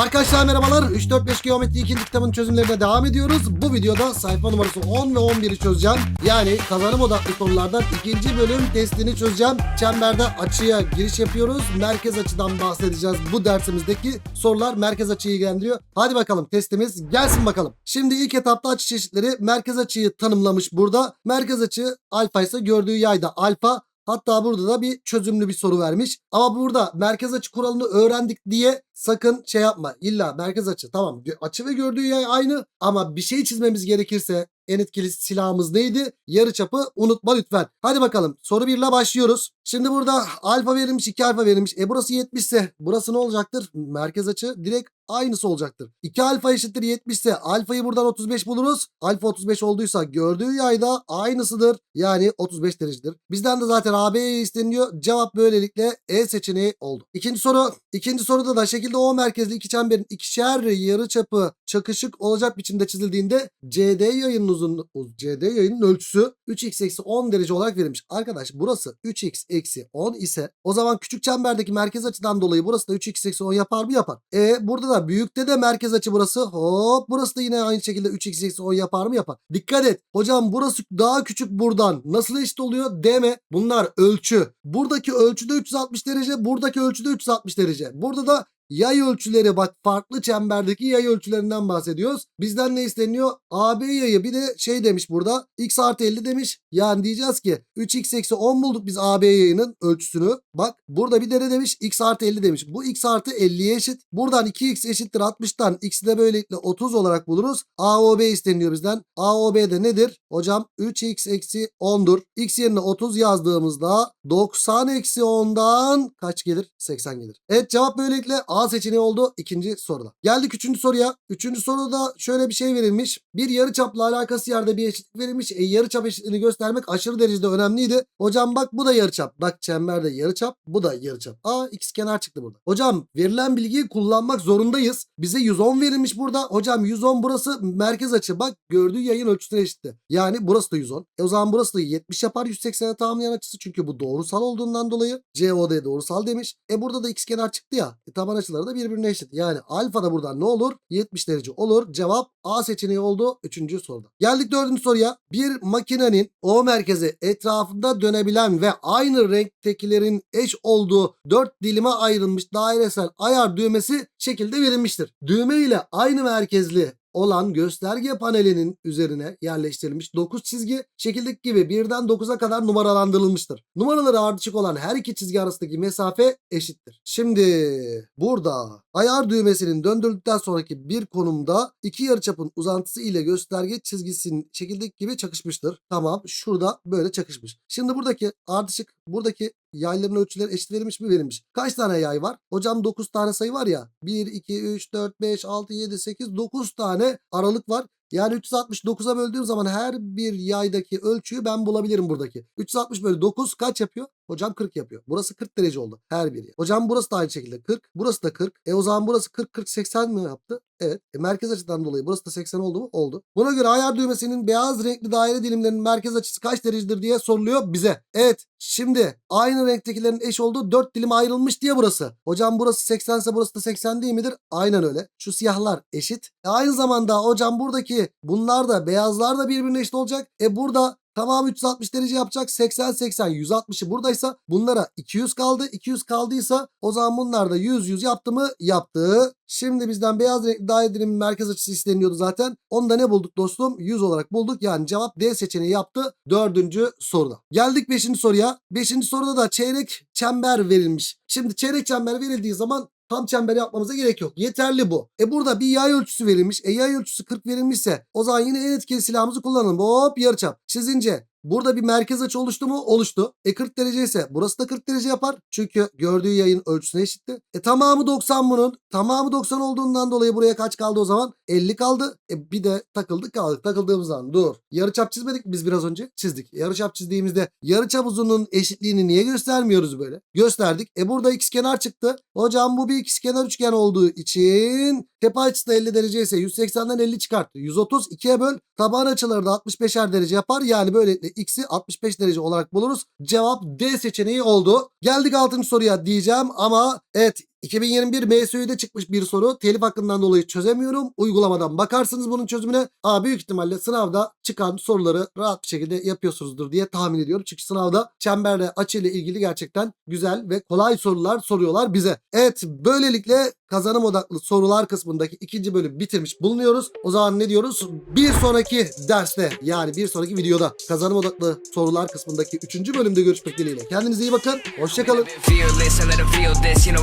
Arkadaşlar merhabalar. 3-4-5 geometri 2. kitabın çözümlerine devam ediyoruz. Bu videoda sayfa numarası 10 ve 11'i çözeceğim. Yani kazanım odaklı konulardan ikinci bölüm testini çözeceğim. Çemberde açıya giriş yapıyoruz. Merkez açıdan bahsedeceğiz. Bu dersimizdeki sorular merkez açıyı ilgilendiriyor. Hadi bakalım testimiz gelsin bakalım. Şimdi ilk etapta açı çeşitleri merkez açıyı tanımlamış burada. Merkez açı alfa ise gördüğü yayda alfa. Hatta burada da bir çözümlü bir soru vermiş. Ama burada merkez açı kuralını öğrendik diye sakın şey yapma. İlla merkez açı tamam açı ve gördüğü yay aynı ama bir şey çizmemiz gerekirse en etkili silahımız neydi? Yarıçapı unutma lütfen. Hadi bakalım soru 1 ile başlıyoruz. Şimdi burada alfa verilmiş 2 alfa verilmiş. E burası 70 ise burası ne olacaktır? Merkez açı direkt aynısı olacaktır. 2 alfa eşittir 70 ise alfayı buradan 35 buluruz. Alfa 35 olduysa gördüğü yayda aynısıdır. Yani 35 derecedir. Bizden de zaten AB'ye isteniyor. Cevap böylelikle E seçeneği oldu. İkinci soru. İkinci soruda da şekilde O merkezli iki çemberin ikişer yarıçapı çakışık olacak biçimde çizildiğinde CD yayının uzun CD yayının ölçüsü 3x eksi 10 derece olarak verilmiş. Arkadaş burası 3x eksi 10 ise o zaman küçük çemberdeki merkez açıdan dolayı burası da 3x eksi 10 yapar mı yapar. E burada da büyükte de merkez açı burası. Hop burası da yine aynı şekilde 3x eksi 10 yapar mı yapar. Dikkat et. Hocam burası daha küçük buradan. Nasıl eşit oluyor? Deme. Bunlar ölçü. Buradaki ölçüde 360 derece. Buradaki ölçüde 360 derece. Burada da Yay ölçüleri bak farklı çemberdeki yay ölçülerinden bahsediyoruz. Bizden ne isteniyor? AB yayı bir de şey demiş burada. X artı 50 demiş. Yani diyeceğiz ki 3x eksi 10 bulduk biz AB yayının ölçüsünü. Bak burada bir de ne demiş? X artı 50 demiş. Bu X artı 50'ye eşit. Buradan 2x eşittir 60'tan x'i de böylelikle 30 olarak buluruz. AOB isteniyor bizden. AOB de nedir? Hocam 3x eksi 10'dur. X yerine 30 yazdığımızda 90 eksi 10'dan kaç gelir? 80 gelir. Evet cevap böylelikle A seçeneği oldu ikinci soruda. Geldik üçüncü soruya. Üçüncü soruda şöyle bir şey verilmiş. Bir yarıçapla alakası yerde bir eşitlik verilmiş. E, yarıçap eşitliğini göstermek aşırı derecede önemliydi. Hocam bak bu da yarıçap. Bak çemberde yarıçap bu da yarıçap. Aa x kenar çıktı burada. Hocam verilen bilgiyi kullanmak zorundayız. Bize 110 verilmiş burada. Hocam 110 burası merkez açı. Bak gördüğü yayın ölçüsüne eşitti. Yani burası da 110. E o zaman burası da 70 yapar 180'e tamamlayan açısı. Çünkü bu doğrusal olduğundan dolayı COD doğrusal demiş. E burada da x kenar çıktı ya. E taban açıları da birbirine eşit. Yani alfa da buradan ne olur? 70 derece olur. Cevap A seçeneği oldu 3. soruda. Geldik 4. soruya. Bir makinenin O merkezi etrafında dönebilen ve aynı renktekilerin eş olduğu 4 dilime ayrılmış dairesel ayar düğmesi şekilde verilmiştir. Düğme ile aynı merkezli olan gösterge panelinin üzerine yerleştirilmiş 9 çizgi şekildeki gibi 1'den 9'a kadar numaralandırılmıştır. Numaraları ardışık olan her iki çizgi arasındaki mesafe eşittir. Şimdi burada ayar düğmesinin döndürüldükten sonraki bir konumda iki yarıçapın uzantısı ile gösterge çizgisinin şekildeki gibi çakışmıştır. Tamam şurada böyle çakışmış. Şimdi buradaki ardışık buradaki yayların ölçüleri eşit verilmiş mi verilmiş. Kaç tane yay var? Hocam 9 tane sayı var ya. 1, 2, 3, 4, 5, 6, 7, 8, 9 tane aralık var. Yani 369'a böldüğüm zaman her bir yaydaki ölçüyü ben bulabilirim buradaki. 360 bölü 9 kaç yapıyor? Hocam 40 yapıyor. Burası 40 derece oldu her biri. Hocam burası da aynı şekilde 40. Burası da 40. E o zaman burası 40 40 80 mi yaptı? Evet. E merkez açıdan dolayı burası da 80 oldu mu? Oldu. Buna göre ayar düğmesinin beyaz renkli daire dilimlerinin merkez açısı kaç derecedir diye soruluyor bize. Evet. Şimdi aynı renktekilerin eş olduğu 4 dilim ayrılmış diye burası. Hocam burası 80 ise burası da 80 değil midir? Aynen öyle. Şu siyahlar eşit. E aynı zamanda hocam buradaki bunlar da beyazlar da birbirine eşit olacak. E burada Tamam 360 derece yapacak. 80 80 160'ı buradaysa bunlara 200 kaldı. 200 kaldıysa o zaman bunlar da 100 100 yaptı mı? Yaptı. Şimdi bizden beyaz renkli daire merkez açısı isteniyordu zaten. Onu da ne bulduk dostum? 100 olarak bulduk. Yani cevap D seçeneği yaptı. Dördüncü soruda. Geldik beşinci soruya. Beşinci soruda da çeyrek çember verilmiş. Şimdi çeyrek çember verildiği zaman tam çember yapmamıza gerek yok. Yeterli bu. E burada bir yay ölçüsü verilmiş. E yay ölçüsü 40 verilmişse o zaman yine en etkili silahımızı kullanalım. Hop yarıçap. Çizince Burada bir merkez açı oluştu mu? Oluştu. E 40 derece ise burası da 40 derece yapar. Çünkü gördüğü yayın ölçüsüne eşitti. E tamamı 90 bunun. Tamamı 90 olduğundan dolayı buraya kaç kaldı o zaman? 50 kaldı. E bir de takıldık kaldık. Takıldığımız zaman dur. Yarıçap çizmedik biz biraz önce? Çizdik. Yarıçap çizdiğimizde yarıçap uzunluğunun eşitliğini niye göstermiyoruz böyle? Gösterdik. E burada kenar çıktı. Hocam bu bir ikizkenar üçgen olduğu için tepe açısı da 50 derece ise 180'den 50 çıkarttı. 130 2'ye böl. Taban açıları da 65'er derece yapar. Yani böylelikle x'i 65 derece olarak buluruz. Cevap D seçeneği oldu. Geldik 6. soruya diyeceğim ama evet 2021 MSÜ'de çıkmış bir soru. Telif hakkından dolayı çözemiyorum. Uygulamadan bakarsınız bunun çözümüne. Aa, büyük ihtimalle sınavda çıkan soruları rahat bir şekilde yapıyorsunuzdur diye tahmin ediyorum. Çünkü sınavda çemberle açı ile ilgili gerçekten güzel ve kolay sorular soruyorlar bize. Evet böylelikle kazanım odaklı sorular kısmındaki ikinci bölüm bitirmiş bulunuyoruz. O zaman ne diyoruz? Bir sonraki derste yani bir sonraki videoda kazanım odaklı sorular kısmındaki üçüncü bölümde görüşmek dileğiyle. Kendinize iyi bakın. Hoşçakalın.